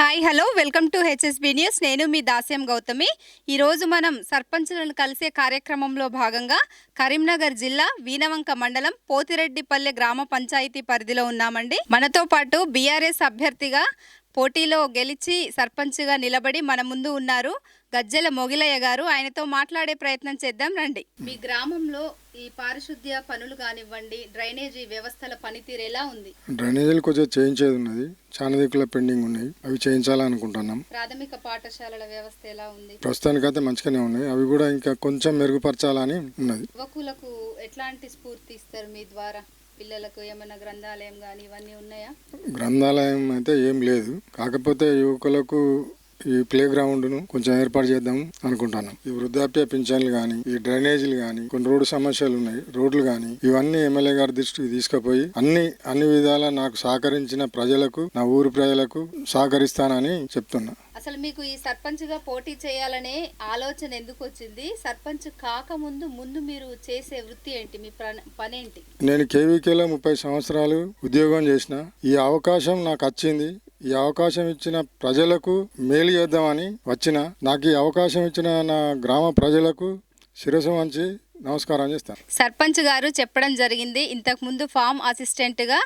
Hi hello welcome to HSB news. నేను మీ దాస్యం గౌతమి. ఈరోజు మనం సర్పంచులను కలిసే కార్యక్రమంలో భాగంగా కరీంనగర్ జిల్లా వీనవంక మండలం పోతిరెడ్డిపల్లె గ్రామ పంచాయతీ పరిధిలో ఉన్నామండి. మనతో పాటు బీఆర్ఎస్ అభ్యర్థిగా పోటీలో గెలిచి సర్పంచ్గా నిలబడి మన ముందు ఉన్నారు గజ్జెల మొగిలయ్య గారు. ఆయనతో మాట్లాడే ప్రయత్నం చేద్దాం రండి. మీ గ్రామంలో ఈ పారిశుద్ధ్య పనులు కానివ్వండి డ్రైనేజీ వ్యవస్థల పనితీరు ఎలా ఉంది? డ్రైనేజీలు కొంచెం చేయించేది ఉన్నది. చాలా దిక్కుల పెండింగ్ ఉన్నాయి. అవి చేయించాలనుకుంటున్నాం ప్రాథమిక పాఠశాలల వ్యవస్థ ఎలా ఉంది? ప్రస్తుతానికైతే మంచిగానే ఉన్నాయి. అవి కూడా ఇంకా కొంచెం మెరుగుపరచాలని ఉన్నది. యువకులకు ఎట్లాంటి స్ఫూర్తి ఇస్తారు మీ ద్వారా? పిల్లలకు ఏమైనా గ్రంథాలయం కానీ ఇవన్నీ ఉన్నాయా? గ్రంథాలయం అయితే ఏం లేదు. కాకపోతే యువకులకు ఈ ప్లే గ్రౌండ్ను కొంచెం ఏర్పాటు చేద్దాం అనుకుంటున్నాం ఈ వృద్ధాప్య పింఛన్లు కానీ ఈ డ్రైనేజీలు కానీ కొన్ని రోడ్డు సమస్యలు ఉన్నాయి. రోడ్లు కానీ ఇవన్నీ ఎమ్మెల్యే గారి దృష్టికి తీసుకుపోయి అన్ని అన్ని విధాలా నాకు సహకరించిన ప్రజలకు నా ఊరు ప్రజలకు సహకరిస్తానని చెప్తున్నా. అసలు మీకు ఈ సర్పంచ్గా పోటీ చేయాలనే ఆలోచన ఎందుకు వచ్చింది సర్పంచ్ కాకముందు ముందు మీరు చేసే వృత్తి ఏంటి? మీ పని పనేంటి? నేను కేవీకేలో ముప్పై సంవత్సరాలు ఉద్యోగం చేసిన. ఈ అవకాశం నాకు వచ్చింది. ఈ అవకాశం ఇచ్చిన ప్రజలకు మేలు చేద్దామని వచ్చిన. నాకు ఈ అవకాశం ఇచ్చిన నా గ్రామ ప్రజలకు శిరసు వంచి నమస్కారం చేస్తాను. సర్పంచ్ గారు చెప్పడం జరిగింది. ఇంతకుముందు ఫామ్ అసిస్టెంట్గా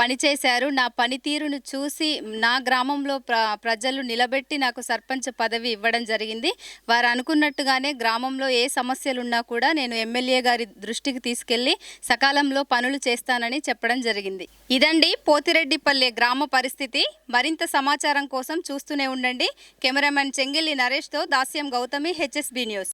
పనిచేశారు. నా పనితీరును చూసి నా గ్రామంలో ప్ర ప్రజలు నిలబెట్టి నాకు సర్పంచ్ పదవి ఇవ్వడం జరిగింది. వారు అనుకున్నట్టుగానే గ్రామంలో ఏ సమస్యలు ఉన్నా కూడా నేను ఎమ్మెల్యే గారి దృష్టికి తీసుకెళ్ళి సకాలంలో పనులు చేస్తానని చెప్పడం జరిగింది. ఇదండి పోతిరెడ్డిపల్లె గ్రామ పరిస్థితి. మరింత సమాచారం కోసం చూస్తూనే ఉండండి. కెమెరామెన్ చెంగిల్లి నరేష్తో దాస్యం గౌతమి హెచ్ఎస్బి న్యూస్.